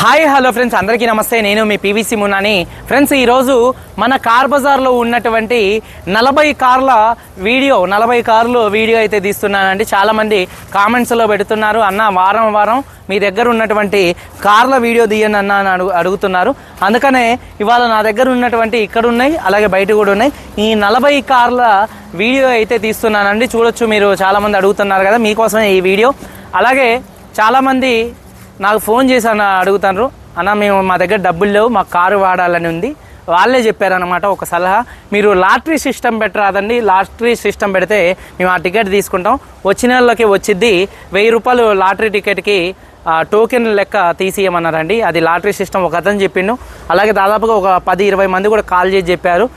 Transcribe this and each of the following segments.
Hi hello friends. అందరికీ నమస్తే. నేను మీ పీవీసీ మున్నాని. ఫ్రెండ్స్ ఈరోజు మన కార్ బజార్లో ఉన్నటువంటి నలభై కార్ల వీడియో నలభై కార్లు వీడియో అయితే తీస్తున్నానండి. చాలామంది కామెంట్స్లో పెడుతున్నారు అన్న వారం వారం మీ దగ్గర ఉన్నటువంటి కార్ల వీడియో తీయండి అన్న అని అడుగు అడుగుతున్నారు. అందుకనే ఇవాళ నా దగ్గర ఉన్నటువంటి ఇక్కడ ఉన్నాయి అలాగే బయట కూడా ఉన్నాయి. ఈ నలభై కార్ల వీడియో అయితే తీస్తున్నానండి. చూడొచ్చు మీరు చాలామంది అడుగుతున్నారు కదా మీకోసమే ఈ వీడియో. అలాగే చాలామంది నాకు ఫోన్ చేసి అన్న అడుగుతాను అన్న మేము మా దగ్గర డబ్బులు లేవు మా కారు వాడాలని ఉంది. వాళ్ళే చెప్పారనమాట ఒక సలహా. మీరు లాటరీ సిస్టమ్ పెట్టరాదండి. లాటరీ సిస్టమ్ పెడితే మేము ఆ టికెట్ తీసుకుంటాం. వచ్చిన వాళ్ళకి వచ్చిద్ది. వెయ్యి రూపాయలు లాటరీ టికెట్కి టోకెన్ లెక్క తీసియమన్నారండి. అది లాటరీ సిస్టమ్ ఒక అతను చెప్పిండు. అలాగే దాదాపుగా ఒక పది ఇరవై మంది కూడా కాల్ చేసి చెప్పారు.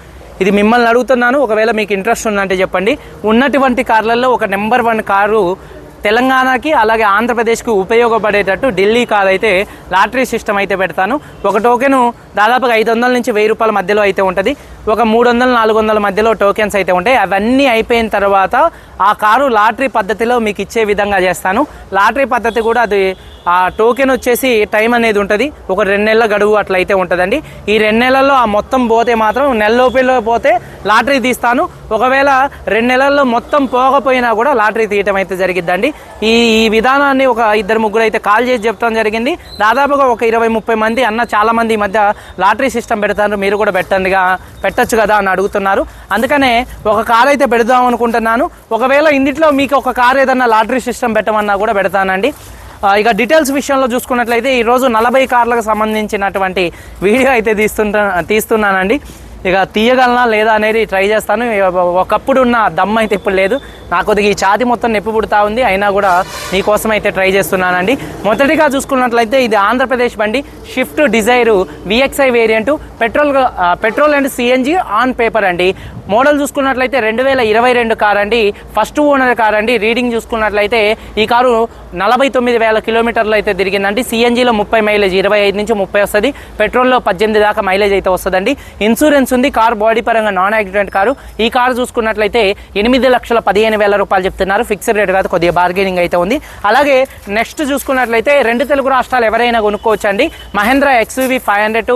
ఇది మిమ్మల్ని అడుగుతున్నాను. ఒకవేళ మీకు ఇంట్రెస్ట్ ఉందంటే చెప్పండి. ఉన్నటువంటి కార్లలో ఒక నెంబర్ వన్ కారు తెలంగాణకి అలాగే ఆంధ్రప్రదేశ్కి ఉపయోగపడేటట్టు ఢిల్లీ కార్ అయితే లాటరీ సిస్టమ్ అయితే పెడతాను. ఒక టోకెను దాదాపుగా ఐదు వందల నుంచి వెయ్యి రూపాయల మధ్యలో అయితే ఉంటుంది. ఒక మూడు వందల నాలుగు వందల మధ్యలో టోకెన్స్ అయితే ఉంటాయి. అవన్నీ అయిపోయిన తర్వాత ఆ కారు లాటరీ పద్ధతిలో మీకు ఇచ్చే విధంగా చేస్తాను. లాటరీ పద్ధతి కూడా అది ఆ టోకెన్ వచ్చేసి టైం అనేది ఉంటుంది. ఒక రెండు నెలల గడువు అట్లయితే ఉంటుందండి. ఈ రెండు నెలల్లో ఆ మొత్తం పోతే మాత్రం నెల లోపల పోతే లాటరీ తీస్తాను. ఒకవేళ రెండు నెలల్లో మొత్తం పోకపోయినా కూడా లాటరీ తీయటం అయితే జరిగిద్దండి. ఈ ఈ విధానాన్ని ఒక ఇద్దరు ముగ్గురు అయితే కాల్ చేసి చెప్తాం జరిగింది. దాదాపుగా ఒక ఇరవై ముప్పై మంది అన్న చాలా మంది ఈ మధ్య లాటరీ సిస్టమ్ పెడతారు. మీరు కూడా పెట్టండిగా పెట్టచ్చు కదా అని అడుగుతున్నారు. అందుకనే ఒక కార్ అయితే పెడదాం అనుకుంటున్నాను. ఒకవేళ ఇందిట్లో మీకు ఒక కార్ ఏదన్నా లాటరీ సిస్టమ్ పెట్టమన్నా కూడా పెడతానండి. ఇక డీటెయిల్స్ విషయంలో చూసుకున్నట్లయితే ఈరోజు నలభై కార్లకు సంబంధించినటువంటి వీడియో అయితే తీస్తుంటా తీస్తున్నానండి. ఇక తీయగలనా లేదా అనేది ట్రై చేస్తాను. ఒకప్పుడు ఉన్న దమ్ అయితే ఇప్పుడు లేదు. నా కొద్దిగా ఈ ఛాతి మొత్తం నొప్పి పుడతా ఉంది. అయినా కూడా మీకోసం అయితే ట్రై చేస్తున్నానండి. మొదటిగా చూసుకున్నట్లయితే ఇది ఆంధ్రప్రదేశ్ బండి Swift Dzire VXI variant petrol petrol and CNG on paper అండి. మోడల్ చూసుకున్నట్లయితే రెండు వేల ఇరవై రెండు కార్ అండి. ఫస్ట్ ఓనర్ కార్ అండి. రీడింగ్ చూసుకున్నట్లయితే ఈ కారు నలభై తొమ్మిది వేల కిలోమీటర్లు అయితే తిరిగిందండి. సిఎన్జిలో ముప్పై మైలేజ్ ఇరవై ఐదు నుంచి ముప్పై వస్తుంది. పెట్రోల్లో పద్దెనిమిది దాకా మైలేజ్ అయితే వస్తుందండి. ఇన్సూరెన్స్ ఉంది కార్ బాడీ పరంగా నాన్ యాక్సిడెంట్ కారు. ఈ కారు చూసుకున్నట్లయితే ఎనిమిది లక్షల పదిహేను వేల రూపాయలు చెప్తున్నారు. ఫిక్స్డ్ రేట్ కాదు కొద్దిగా బార్గెనింగ్ అయితే ఉంది. అలాగే నెక్స్ట్ చూసుకున్నట్లయితే రెండు తెలుగు రాష్ట్రాలు ఎవరైనా కొనుక్కోవచ్చు అండి Mahindra XUV five hundred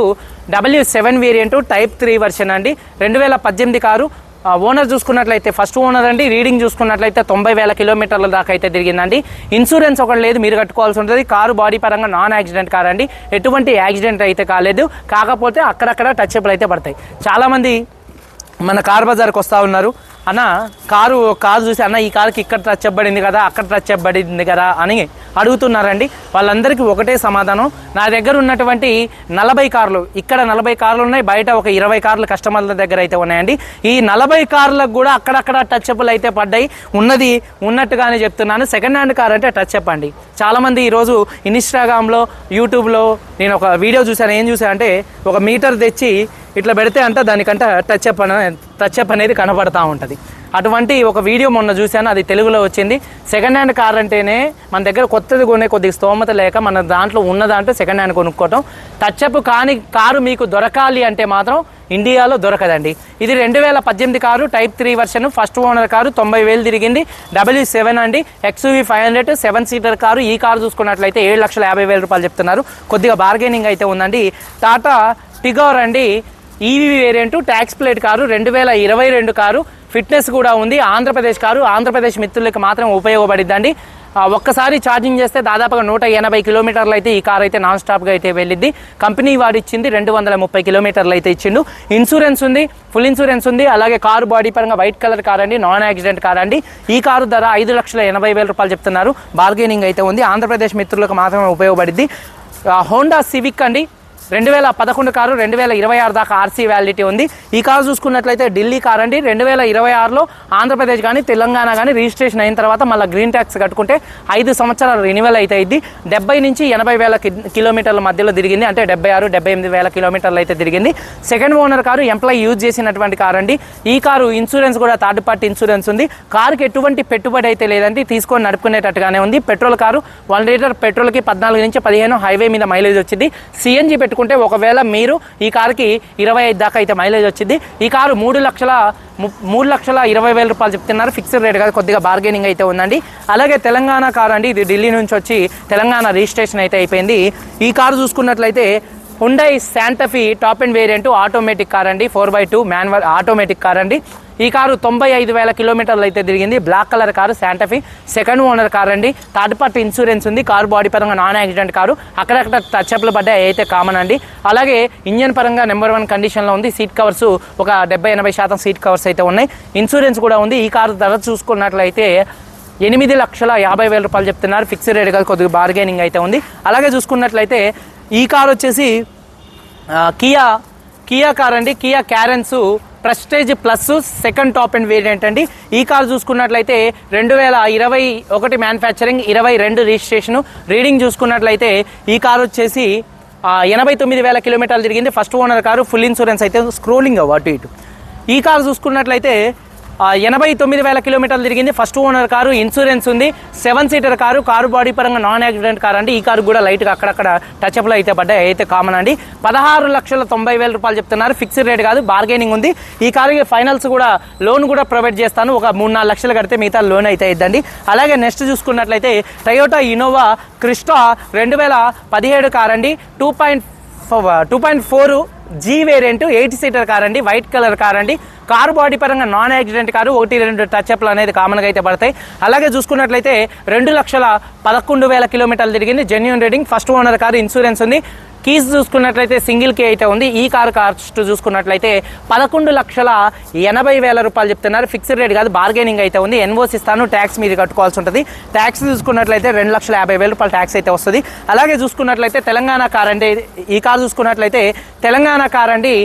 W seven variant type three version అండి. రెండు వేల పద్దెనిమిది కారు ఓనర్ చూసుకున్నట్లయితే ఫస్ట్ ఓనర్ అండి రీడింగ్ చూసుకున్నట్లయితే తొంభై వేల కిలోమీటర్ల దాకా అయితే తిరిగిందండి. ఇన్సూరెన్స్ ఒకటి లేదు మీరు కట్టుకోవాల్సి ఉంటుంది. కారు బాడీ పరంగా నాన్ యాక్సిడెంట్ కార్ అండి. ఎటువంటి యాక్సిడెంట్ అయితే కాలేదు. కాకపోతే అక్కడక్కడ టచ్అప్లు అయితే పడతాయి. చాలామంది మన కార్ బజార్కి వస్తూ ఉన్నారు. అన్న కారు కారు చూసి అన్న ఈ కారుకి ఇక్కడ టచ్ అవ్వబడింది కదా అక్కడ టచ్ అవ్వబడింది కదా అని అడుగుతున్నారండి. వాళ్ళందరికీ ఒకటే సమాధానం. నా దగ్గర ఉన్నటువంటి నలభై కార్లు ఇక్కడ నలభై కార్లు ఉన్నాయి బయట ఒక ఇరవై కార్లు కస్టమర్ల దగ్గర అయితే ఉన్నాయండి. ఈ నలభై కార్లకు కూడా అక్కడక్కడ టచ్ అప్లు అయితే పడ్డాయి. ఉన్నది ఉన్నట్టుగానే చెప్తున్నాను. సెకండ్ హ్యాండ్ కార్ అంటే టచ్ అప్ అండి. చాలామంది ఈరోజు ఇన్స్టాగ్రామ్లో యూట్యూబ్లో నేను ఒక వీడియో చూశాను. ఏం చూసాను అంటే ఒక మీటర్ తెచ్చి ఇట్లా పెడితే అంట దానికంట టచ్ అప్ అనే టచ్ అప్ అనేది కనబడతా ఉంటుంది. అటువంటి ఒక వీడియో మొన్న చూశాను అది తెలుగులో వచ్చింది. సెకండ్ హ్యాండ్ కార్ అంటేనే మన దగ్గర కొత్తది కొనే కొద్దిగా స్తోమత లేక మన దాంట్లో ఉన్న దాంట్లో సెకండ్ హ్యాండ్ కొనుక్కోవటం. టచ్ అప్ కాని కారు మీకు దొరకాలి అంటే మాత్రం ఇండియాలో దొరకదండి. ఇది రెండు వేల పద్దెనిమిది car type three version first owner car తొంభై వేలు తిరిగింది. డబ్ల్యూ సెవెన్ e అండి. XUV five hundred seven seater car. ఈ కారు చూసుకున్నట్లయితే ఏడు లక్షల యాభై వేల రూపాయలు చెప్తున్నారు. కొద్దిగా బార్గెనింగ్ అయితే ఉందండి. టాటా టిగోర్ అండి. EV variant tax plate car రెండు వేల ఇరవై రెండు కారు. ఫిట్నెస్ కూడా ఉంది. ఆంధ్రప్రదేశ్ కారు ఆంధ్రప్రదేశ్ మిత్రులకు మాత్రం ఉపయోగపడిద్దండి. ఒక్కసారి ఛార్జింగ్ చేస్తే దాదాపుగా నూట ఎనభై కిలోమీటర్లు అయితే ఈ కార్ అయితే నాన్ స్టాప్గా అయితే వెళ్ళిద్ది. కంపెనీ వాడు ఇచ్చింది రెండు వందల ముప్పై కిలోమీటర్లు అయితే ఇచ్చిండు. ఇన్సూరెన్స్ ఉంది. ఫుల్ ఇన్సూరెన్స్ ఉంది. అలాగే కారు బాడీ పరంగా వైట్ కలర్ కార్ అండి నాన్ యాక్సిడెంట్ కార్ అండి. ఈ కారు ధర ఐదు లక్షల ఎనభై వేల రూపాయలు చెప్తున్నారు. బార్గెనింగ్ అయితే ఉంది. ఆంధ్రప్రదేశ్ మిత్రులకు మాత్రమే ఉపయోగపడిద్ది. హోండా సివిక్ అండి. రెండు వేల పదకొండు కారు రెండు వేల ఇరవై ఆరు దాకా ఆర్సీ వ్యాలిడిటీ ఉంది. ఈ కారు చూసుకున్నట్లయితే ఢిల్లీ కార్ అండి. రెండు వేల ఇరవై ఆరులో ఆంధ్రప్రదేశ్ కానీ తెలంగాణ కానీ రిజిస్ట్రేషన్ అయిన తర్వాత మళ్ళీ గ్రీన్ ట్యాక్స్ కట్టుకుంటే ఐదు సంవత్సరాలు రెన్యువల్ అయితే ఇది డెబ్బై నుంచి ఎనభై వేల కి- కిలోమీటర్ల మధ్యలో తిరిగింది. అంటే డెబ్బై ఆరు డెబ్బై ఎనిమిది వేల కిలోమీటర్లు అయితే తిరిగింది. Second owner car employee use చేసినటువంటి కారు అండి. ఈ కారు ఇన్సూరెన్స్ కూడా థర్డ్ పార్టీ ఇన్సూరెన్స్ ఉంది. కారుకి ఎటువంటి పెట్టుబడి అయితే లేదండి. తీసుకొని నడుపుకునేటట్టుగానే ఉంది. పెట్రోల్ కారు వన్ లీటర్ పెట్రోల్కి పద్నాలుగు నుంచి పదిహేను హైవే మీద మైలేజ్ వచ్చింది. సిఎన్జి పెట్టు పెట్టుకుంటే ఒకవేళ మీరు ఈ కారుకి ఇరవై ఐదు దాకా అయితే మైలేజ్ వచ్చింది. ఈ కారు మూడు లక్షల మూడు లక్షల ఇరవై వేల రూపాయలు చెప్తున్నారు. ఫిక్స్డ్ రేట్ కాదు కొద్దిగా బార్గెనింగ్ అయితే ఉందండి. అలాగే తెలంగాణ కారు అండి ఇది ఢిల్లీ నుంచి వచ్చి తెలంగాణ రిజిస్ట్రేషన్ అయితే అయిపోయింది. ఈ కారు చూసుకున్నట్లయితే Hyundai Santa Fe top end variant automatic car అండి four by two manual automatic car అండి. ఈ కారు తొంభై ఐదు వేల కిలోమీటర్లు అయితే తిరిగింది. Black colour car Santa Fe second owner car అండి. థర్డ్ పార్టీ ఇన్సూరెన్స్ ఉంది. కారు బాడీ పరంగా నాన్ యాక్సిడెంట్ కారు. అక్కడక్కడ టచ్అప్లు పడ్డాయి. అయితే కామన్ అండి. అలాగే ఇంజన్ పరంగా నెంబర్ వన్ కండిషన్లో ఉంది. సీట్ కవర్స్ ఒక డెబ్బై ఎనభై శాతం సీట్ కవర్స్ అయితే ఉన్నాయి. ఇన్సూరెన్స్ కూడా ఉంది. ఈ కారు ధర చూసుకున్నట్లయితే ఎనిమిది లక్షల యాభై వేల రూపాయలు చెప్తున్నారు. ఫిక్స్డ్ రేట్ కాదు కొద్దిగా బార్గెనింగ్ అయితే ఉంది. అలాగే చూసుకున్నట్లయితే ఈ కార్ వచ్చేసి కియా కియా కార్ అండి. Kia Carens Prestige plus second top end variant అండి. ఈ కార్ చూసుకున్నట్లయితే రెండు వేల ఇరవై ఒకటి మ్యానుఫ్యాక్చరింగ్ ఇరవై రెండు రిజిస్ట్రేషన్. రీడింగ్ చూసుకున్నట్లయితే ఈ కార్ వచ్చేసి ఎనభై తొమ్మిది వేల కిలోమీటర్లు తిరిగింది. First owner car full insurance అయితే స్క్రోలింగ్ అవ్వ అటు ఇటు. ఈ కార్ చూసుకున్నట్లయితే ఎనభై తొమ్మిది వేల కిలోమీటర్లు తిరిగింది. ఫస్ట్ ఓనర్ కారు ఇన్సూరెన్స్ ఉంది. Seven seater car car body పరంగా నాన్ యాక్సిడెంట్ కార్ అండి. ఈ కారు కూడా లైట్గా అక్కడక్కడ టచ్అప్లు అయితే పడ్డాయి. అయితే కామన్ అండి. పదహారు లక్షల తొంభై వేల రూపాయలు చెప్తున్నారు. ఫిక్స్డ్ రేట్ కాదు బార్గెనింగ్ ఉంది. ఈ కారుకి ఫైనల్స్ కూడా లోన్ కూడా ప్రొవైడ్ చేస్తాను. ఒక మూడు నాలుగు లక్షలు కడితే మిగతా లోన్ అయితే ఇద్దండి అలాగే నెక్స్ట్ చూసుకున్నట్లయితే టయోటా ఇనోవా క్రిస్టా రెండు వేల పదిహేడు కార్ అండి. Two point two point four G variant eight seater car అండి వైట్ కలర్ కార్ అండి కారు బాడీ పరంగా నాన్ యాక్సిడెంట్ కారు ఒకటి రెండు టచ్ అప్లు అనేది కామన్గా అయితే పడతాయి. అలాగే చూసుకున్నట్లయితే రెండు లక్షల పదకొండు వేల కిలోమీటర్లు తిరిగింది. Genuine reading first owner car insurance ఉంది. కీస్ చూసుకున్నట్లయితే సింగిల్ కీ అయితే ఉంది. ఈ కార్ కాస్ట్ చూసుకున్నట్లయితే పదకొండు లక్షల ఎనభై వేల రూపాయలు చెప్తున్నారు. ఫిక్స్డ్ రేట్ కాదు బార్గెనింగ్ అయితే ఉంది. ఎన్ఓస్ ఇస్తాను ట్యాక్స్ మీరు కట్టుకోవాల్సి ఉంటుంది. ట్యాక్స్ చూసుకున్నట్లయితే రెండు లక్షల యాభై వేల రూపాయలు ట్యాక్స్ అయితే వస్తుంది. అలాగే చూసుకున్నట్లయితే తెలంగాణ కార్ అంటే ఈ కార్ చూసుకున్నట్లయితే తెలంగాణ కార్ అండి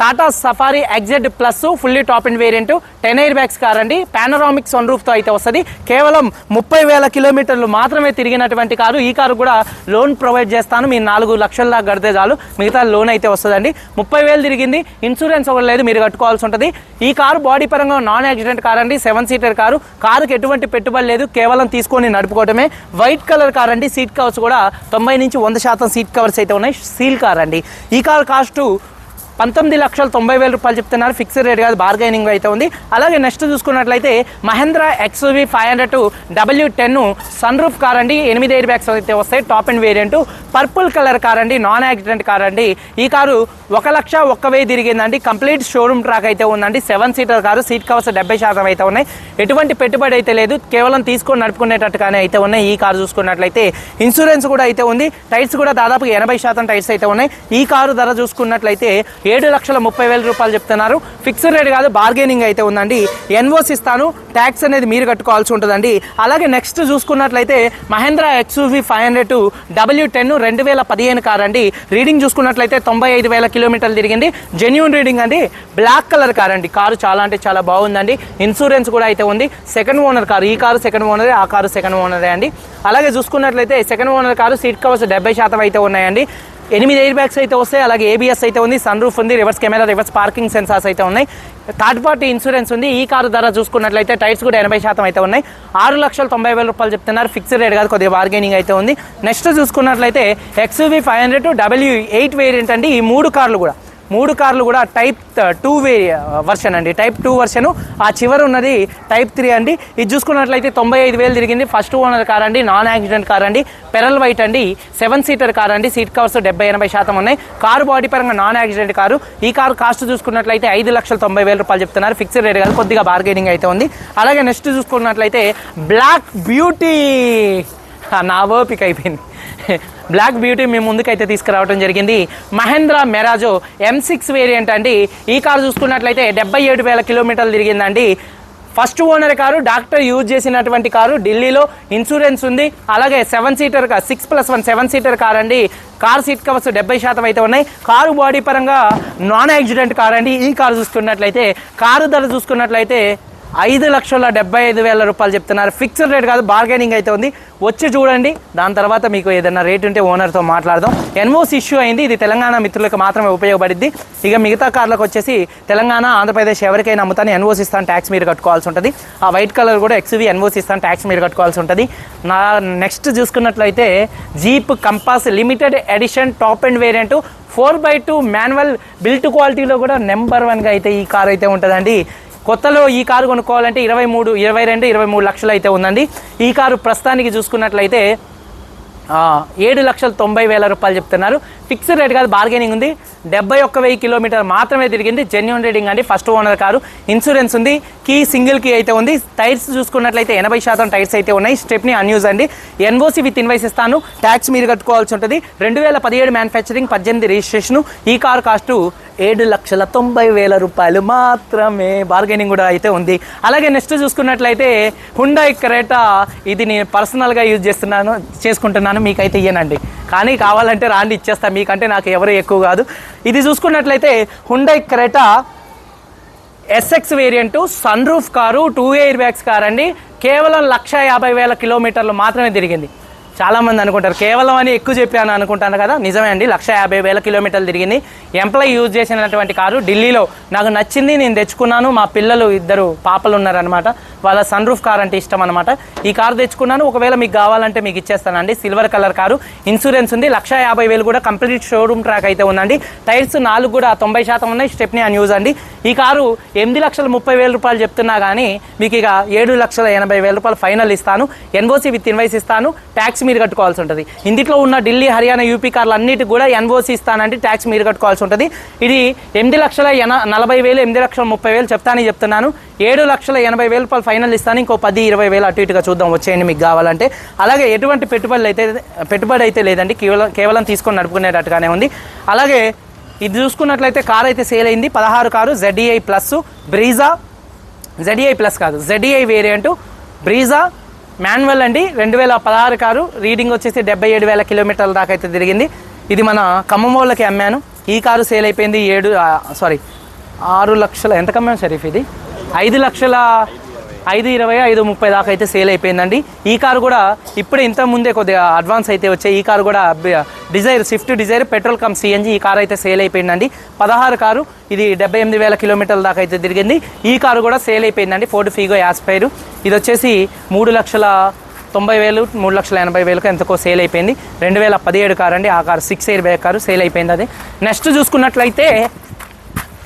Tata Safari XZ plus fully top end variant ten air bags car అండి పానరామిక్ సన్ రూఫ్తో అయితే వస్తుంది. కేవలం ముప్పై వేల కిలోమీటర్లు మాత్రమే తిరిగినటువంటి కారు. ఈ కారు కూడా లోన్ ప్రొవైడ్ చేస్తాను. మీరు నాలుగు లక్షల దాకా కడితే చాలు. మిగతా లోన్ అయితే వస్తుందండి. ముప్పై వేలు తిరిగింది. ఇన్సూరెన్స్ ఒకటి లేదు. మీరు కట్టుకోవాల్సి ఉంటుంది. ఈ కారు బాడీ పరంగా నాన్ యాక్సిడెంట్ కార్ అండి సెవెన్ సీటర్ కారు. కారుకి ఎటువంటి పెట్టుబడి లేదు. కేవలం తీసుకొని నడుపుకోవటమే. వైట్ కలర్ కార్ అండి సీట్ కవర్స్ కూడా తొంభై నుంచి వంద శాతం సీట్ కవర్స్ అయితే ఉన్నాయి. సీల్ కార్ అండి. ఈ కార్ కాస్ట్ పంతొమ్మిది లక్షల తొంభై వేల రూపాయలు చెప్తున్నారు. ఫిక్స్డ్ రేట్ కాదు బార్గైనింగ్ అయితే ఉంది. అలాగే నెక్స్ట్ చూసుకున్నట్లయితే Mahindra XUV five hundred W ten sun roof car అండి. ఎనిమిది ఎయిర్ బ్యాగ్స్ అయితే వస్తాయి. Top end variant. Purple colour car అండి. నాన్ యాక్సిడెంట్ కార్ అండి. ఈ కారు ఒక లక్ష ఒక్క వెయ్యి తిరిగిందండి. కంప్లీట్ షోరూమ్ ట్రాక్ అయితే ఉందండి. Seven seater car. Seat covers డెబ్బై శాతం అయితే ఉన్నాయి. ఎటువంటి పెట్టుబడి అయితే లేదు. కేవలం తీసుకొని నడుపుకునేటట్టుగానే అయితే ఉన్నాయి. ఈ కారు చూసుకున్నట్లయితే ఇన్సూరెన్స్ కూడా అయితే ఉంది. టైర్స్ కూడా దాదాపు ఎనభై శాతం టైర్స్ అయితే ఉన్నాయి. ఈ కారు ధర చూసుకున్నట్లయితే ఏడు లక్షల ముప్పై వేల రూపాయలు చెప్తున్నారు. ఫిక్స్డ్ రేట్ కాదు బార్గెనింగ్ అయితే ఉందండి. ఎన్ఓస్ ఇస్తాను ట్యాక్స్ అనేది మీరు కట్టుకోవాల్సి ఉంటుందండి. అలాగే నెక్స్ట్ చూసుకున్నట్లయితే Mahindra XUV five hundred W ten రెండు వేల పదిహేను కార్ అండి. రీడింగ్ చూసుకున్నట్లయితే తొంభై ఐదు వేల కిలోమీటర్లు తిరిగింది. జెన్యున్ రీడింగ్ అండి బ్లాక్ కలర్ కార్ అండి. కారు చాలా అంటే చాలా బాగుందండి. ఇన్సూరెన్స్ కూడా అయితే ఉంది. సెకండ్ ఓనర్ కారు ఈ కారు సెకండ్ ఓనరే ఆ కారు సెకండ్ ఓనరే అండి. అలాగే చూసుకున్నట్లయితే second owner car seat covers డెబ్బై శాతం అయితే ఉన్నాయండి. ఎనిమిది ఎయిర్ బ్యాగ్స్ అయితే వస్తాయి అలాగే ఏబిఎస్ అయితే ఉంది సన్ రూఫ్ ఉంది reverse camera reverse parking sensors అయితే ఉన్నాయి. థర్డ్ పార్టీ ఇన్సూరెన్స్ ఉంది ఈ కారు ధర చూసుకున్నట్లయితే టైర్స్ కూడా ఎనభై శాతం అయితే ఉన్నాయి. ఆరు లక్షల తొంభై వేల రూపాయలు చెప్తున్నారు ఫిక్స్డ్ రేట్ కాదు కొద్దిగా బార్గెనింగ్ అయితే ఉంది. నెక్స్ట్ చూసుకున్నట్లయితే XUV five hundred W eight variant అండి ఈ మూడు కార్లు కూడా. మూడు కార్లు కూడా టైప్ టూ వే వర్షన్ అండి. టైప్ టూ వర్షను ఆ చివరి ఉన్నది టైప్ త్రీ అండి. ఇది చూసుకున్నట్లయితే తొంభై ఐదు వేలు తిరిగింది. ఫస్ట్ ఓనర్ కార్ అండి నాన్ యాక్సిడెంట్ కార్ అండి. పెరల్ వైట్ అండి. సెవెన్ సీటర్ కార్ అండి. సీట్ కవర్స్ డెబ్బై ఎనభై శాతం ఉన్నాయి. కారు బాడీ పరంగా నాన్ యాక్సిడెంట్ కారు ఈ కారు కాస్ట్ చూసుకున్నట్లయితే ఐదు లక్షల తొంభై వేల రూపాయలు చెప్తున్నారు. ఫిక్స్డ్ రేట్ కాదు కొద్దిగా బార్గెనింగ్ అయితే ఉంది. అలాగే నెక్స్ట్ చూసుకున్నట్లయితే బ్లాక్ బ్యూటీ నా ఓపిక అయిపోయింది. బ్లాక్ బ్యూటీ మేము ముందుకైతే తీసుకురావడం జరిగింది. Mahindra Marazzo M six variant అండి. ఈ కారు చూసుకున్నట్లయితే డెబ్బై ఏడు వేల కిలోమీటర్లు తిరిగిందండి. First owner car doctor use చేసినటువంటి కారు ఢిల్లీలో ఇన్సూరెన్స్ ఉంది. అలాగే seven seater car six plus one seven seater car అండి. కార్ సీట్ కవర్స్ డెబ్బై శాతం అయితే ఉన్నాయి. కారు బాడీ పరంగా నాన్ యాక్సిడెంట్ కార్ అండి. ఈ కారు చూసుకున్నట్లయితే కారు ధర చూసుకున్నట్లయితే ఐదు లక్షల డెబ్బై ఐదు వేల రూపాయలు చెప్తున్నారు. ఫిక్స్డ్ రేట్ కాదు బార్గెనింగ్ అయితే ఉంది. వచ్చి చూడండి. దాని తర్వాత మీకు ఏదైనా రేట్ ఉంటే ఓనర్తో మాట్లాడదాం. ఎన్ఓసి ఇష్యూ అయింది. ఇది తెలంగాణ మిత్రులకు మాత్రమే ఉపయోగపడింది ఇక మిగతా కార్లకు వచ్చేసి తెలంగాణ ఆంధ్రప్రదేశ్ ఎవరికైనా అమ్ముతాను ఎన్ఓసి ఇస్తాను ట్యాక్స్ మీరు కట్టుకోవాల్సి ఉంటుంది. ఆ వైట్ కలర్ కూడా ఎక్స్వి ఎన్ఓసి ఇస్తాను ట్యాక్స్ మీరు కట్టుకోవాల్సి ఉంటుంది. నా నెక్స్ట్ చూసుకున్నట్లయితే Jeep Compass limited edition top end variant four by two manual built క్వాలిటీలో కూడా నెంబర్ వన్గా అయితే ఈ కార్ అయితే ఉంటుందండి. కొత్తలో ఈ కారు కొనుక్కోవాలంటే ఇరవై మూడు ఇరవై రెండు ఇరవై మూడు లక్షలు అయితే ఉందండి. ఈ కారు ప్రస్తుతానికి చూసుకున్నట్లయితే ఆ, ఏడు లక్షల తొంభై వేల రూపాయలు చెప్తున్నారు. ఫిక్స్డ్ రేట్ కాదు బార్గెనింగ్ ఉంది. డెబ్బై ఒక్క వెయ్యి కిలోమీటర్ మాత్రమే తిరిగింది. జెన్యున్ రేటింగ్ అండి. First owner car. ఇన్సూరెన్స్ ఉంది. కీ సింగిల్ కీ అయితే ఉంది. టైర్స్ చూసుకున్నట్లయితే ఎనభై శాతం టైర్స్ అయితే ఉన్నాయి. స్టెప్ని అన్యూజ్ అండి. ఎన్ఓసి విత్ ఇన్వైస్ ఇస్తాను. ట్యాక్స్ మీరు కట్టుకోవాల్సి ఉంటుంది. రెండు వేల పదిహేడు మ్యానుఫ్యాక్చరింగ్ పద్దెనిమిది రిజిస్ట్రేషన్ ఈ కారు కాస్ట్ ఏడు లక్షల తొంభై వేల రూపాయలు మాత్రమే. బార్గెనింగ్ కూడా అయితే ఉంది. అలాగే నెక్స్ట్ చూసుకున్నట్లయితే హుండాయ్ క్రేటా ఇది నేను పర్సనల్గా యూజ్ చేస్తున్నాను చేసుకుంటున్నాను. మీకైతే ఇయ్యనండి. కానీ కావాలంటే రాండి ఇచ్చేస్తా. మీకంటే నాకు ఎవరు ఎక్కువ కాదు. ఇది చూసుకున్నట్లయితే Hyundai Creta SX variant sun roof car two air bags car అండి కేవలం లక్ష యాభై వేల కిలోమీటర్లు మాత్రమే తిరిగింది. చాలా మంది అనుకుంటారు. కేవలం అని ఎక్కువ చెప్పాను అనుకుంటాను కదా. నిజమే అండి. లక్ష యాభై వేల కిలోమీటర్లు తిరిగింది. ఎంప్లాయ్ యూజ్ చేసినటువంటి కారు ఢిల్లీలో. నాకు నచ్చింది నేను తెచ్చుకున్నాను. మా పిల్లలు ఇద్దరు పాపలు ఉన్నారనమాట వాళ్ళ సన్ రూఫ్ కార్ అంటే ఇష్టం అనమాట ఈ కారు తెచ్చుకున్నాను. ఒకవేళ మీకు కావాలంటే మీకు ఇచ్చేస్తానండి సిల్వర్ కలర్ కారు. ఇన్సూరెన్స్ ఉంది. లక్ష యాభై వేలు కూడా కంప్లీట్ షోరూమ్ ట్రాక్ అయితే ఉందండి. టైర్స్ నాలుగు కూడా తొంభై శాతం ఉన్నాయి. స్టెప్ని అని యూజ్ అండి. ఈ కారు ఎనిమిది లక్షల ముప్పై వేల రూపాయలు చెప్తున్నా కానీ మీకు ఇక ఏడు లక్షల ఎనభై వేల రూపాయలు ఫైనల్ ఇస్తాను. ఎన్ఓసి విత్ ఇన్వైస్ ఇస్తాను. ట్యాక్స్ మీరు కట్టుకోవాల్సి ఉంటుంది. ఇందులో ఉన్న ఢిల్లీ హర్యానా యూపీ కార్లు అన్నిటి కూడా ఎన్ఓసి ఇస్తానంటే ట్యాక్స్ మీరు కట్టుకోవాల్సి ఉంటుంది. ఇది ఎనిమిది లక్షల ఎన నలభై వేలు ఎనిమిది లక్షల ముప్పై వేలు చెప్తానని చెప్తున్నాను. ఏడు లక్షల ఎనభై వేల రూపాయలు ఫైనల్ ఇస్తాను. ఇంకో పది ఇరవై వేలు అటు ఇటుగా చూద్దాం వచ్చేయండి మీకు కావాలంటే. అలాగే ఎటువంటి పెట్టుబడులు అయితే పెట్టుబడి అయితే లేదండి. కేవలం కేవలం తీసుకొని నడుపుకునేటట్టుగానే ఉంది. అలాగే ఇది చూసుకున్నట్లయితే కార్ అయితే సేల్ అయింది. పదహారు car ZXI plus Brezza ZXI plus కాదు జెడ్ఈఐ వేరియంట్ బ్రీజా మాన్యువల్ అండి. రెండు వేల పదహారు కారు రీడింగ్ వచ్చేసి డెబ్బై ఏడు వేల కిలోమీటర్ల దాకా అయితే తిరిగింది. ఇది మన ఖమ్మం వాళ్ళకి అమ్మాను. ఈ కారు సేల్ అయిపోయింది ఏడు సారీ ఆరు లక్షల ఎంత కమ్మాను షరీఫ్ ఇది? ఐదు లక్షల ఐదు ఇరవై ఐదు ముప్పై దాకా అయితే సేల్ అయిపోయిందండి. ఈ కారు కూడా ఇప్పుడే ఇంత ముందే కొద్దిగా అడ్వాన్స్ అయితే వచ్చాయి ఈ కారు కూడా Dzire Swift Dzire petrol cum CNG ఈ కారు అయితే సేల్ అయిపోయిందండి. పదహారు కారు ఇది డెబ్బై ఎనిమిది వేల కిలోమీటర్ల దాకా అయితే తిరిగింది. ఈ కారు కూడా సేల్ అయిపోయిందండి ఫోర్డ్ ఫీగో యాస్పైర్ ఇది వచ్చేసి మూడు లక్షల తొంభై వేలు మూడు లక్షల ఎనభై వేలకు ఎంతకో సేల్ అయిపోయింది. రెండు వేల పదిహేడు కారు అండి ఆ car six air bag car sale అయిపోయింది అది. నెక్స్ట్ చూసుకున్నట్లయితే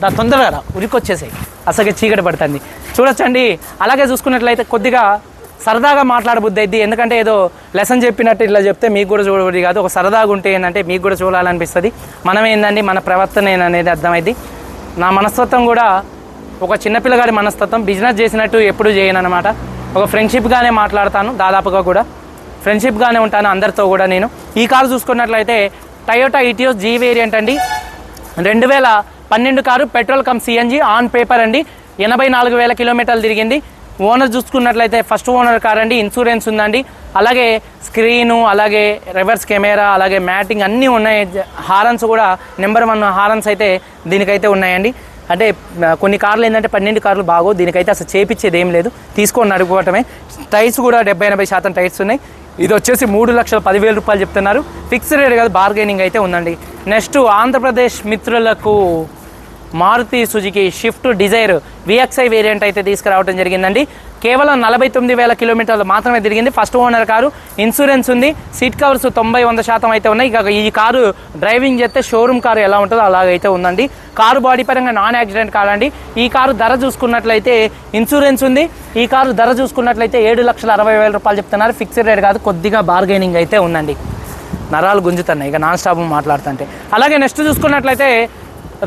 దా తొందరగా రా ఉరికొచ్చేసాయి. అసలు చీకటి పడుతుంది. చూడొచ్చండి అలాగే చూసుకున్నట్లయితే కొద్దిగా సరదాగా మాట్లాడబుద్ది అయింది ఎందుకంటే ఏదో లెసన్ చెప్పినట్టు ఇట్లా చెప్తే మీకు కూడా చూడబుద్ది కాదు. ఒక సరదాగా ఉంటే ఏంటంటే మీకు కూడా చూడాలనిపిస్తుంది. మనం ఏందండి మన ప్రవర్తన అనేది అర్థమైంది నా మనస్తత్వం కూడా ఒక చిన్నపిల్లగాడి మనస్తత్వం బిజినెస్ చేసినట్టు ఎప్పుడు చేయను అనమాట ఒక ఫ్రెండ్షిప్గానే మాట్లాడతాను దాదాపుగా కూడా. ఫ్రెండ్షిప్గానే ఉంటాను అందరితో కూడా నేను. ఈ కారు చూసుకున్నట్లయితే టయోటా ఇటియోస్ జీ వేరియంట్ అండి. రెండు వేల పన్నెండు car petrol cum CNG on paper అండి. ఎనభై నాలుగు వేల కిలోమీటర్లు తిరిగింది. ఓనర్ చూసుకున్నట్లయితే ఫస్ట్ ఓనర్ కార్ అండి. ఇన్సూరెన్స్ ఉందండి. అలాగే స్క్రీను అలాగే రివర్స్ కెమెరా అలాగే మ్యాటింగ్ అన్నీ ఉన్నాయి. హారన్స్ కూడా నెంబర్ వన్ హారన్స్ అయితే దీనికైతే ఉన్నాయండి. అంటే కొన్ని కార్లు ఏంటంటే పన్నెండు కార్లు బాగో దీనికైతే అసలు చేపించేది ఏం లేదు. తీసుకొని నడుపుకోవటమే. టైర్స్ కూడా డెబ్బై ఎనభై శాతం టైర్స్ ఉన్నాయి. ఇది వచ్చేసి మూడు లక్షల పదివేల రూపాయలు చెప్తున్నారు. ఫిక్స్డ్ రేట్ కాదు బార్గెనింగ్ అయితే ఉందండి. నెక్స్ట్ ఆంధ్రప్రదేశ్ మిత్రులకు Maruti Suzuki Swift Dzire VXI variant అయితే తీసుకురావడం జరిగిందండి. కేవలం నలభై తొమ్మిది వేల కిలోమీటర్లు మాత్రమే తిరిగింది. ఫస్ట్ ఓనర్ కారు ఇన్సూరెన్స్ ఉంది. సీట్ కవర్స్ తొంభై వంద శాతం అయితే ఉన్నాయి. ఇక ఈ కారు డ్రైవింగ్ చేస్తే షోరూమ్ కారు ఎలా ఉంటుందో అలాగైతే ఉందండి. కారు బాడీ పరంగా నాన్ యాక్సిడెంట్ కాదండి. ఈ కారు ధర చూసుకున్నట్లయితే ఇన్సూరెన్స్ ఉంది. ఈ కారు ధర చూసుకున్నట్లయితే ఏడు లక్షల అరవై వేల రూపాయలు చెప్తున్నారు. ఫిక్స్డ్ రేట్ కాదు కొద్దిగా బార్గెనింగ్ అయితే ఉందండి. నరాలు గుంజుతున్నాయి. ఇక నాన్ స్టాప్ మాట్లాడుతుంటే. అలాగే నెక్స్ట్ చూసుకున్నట్లయితే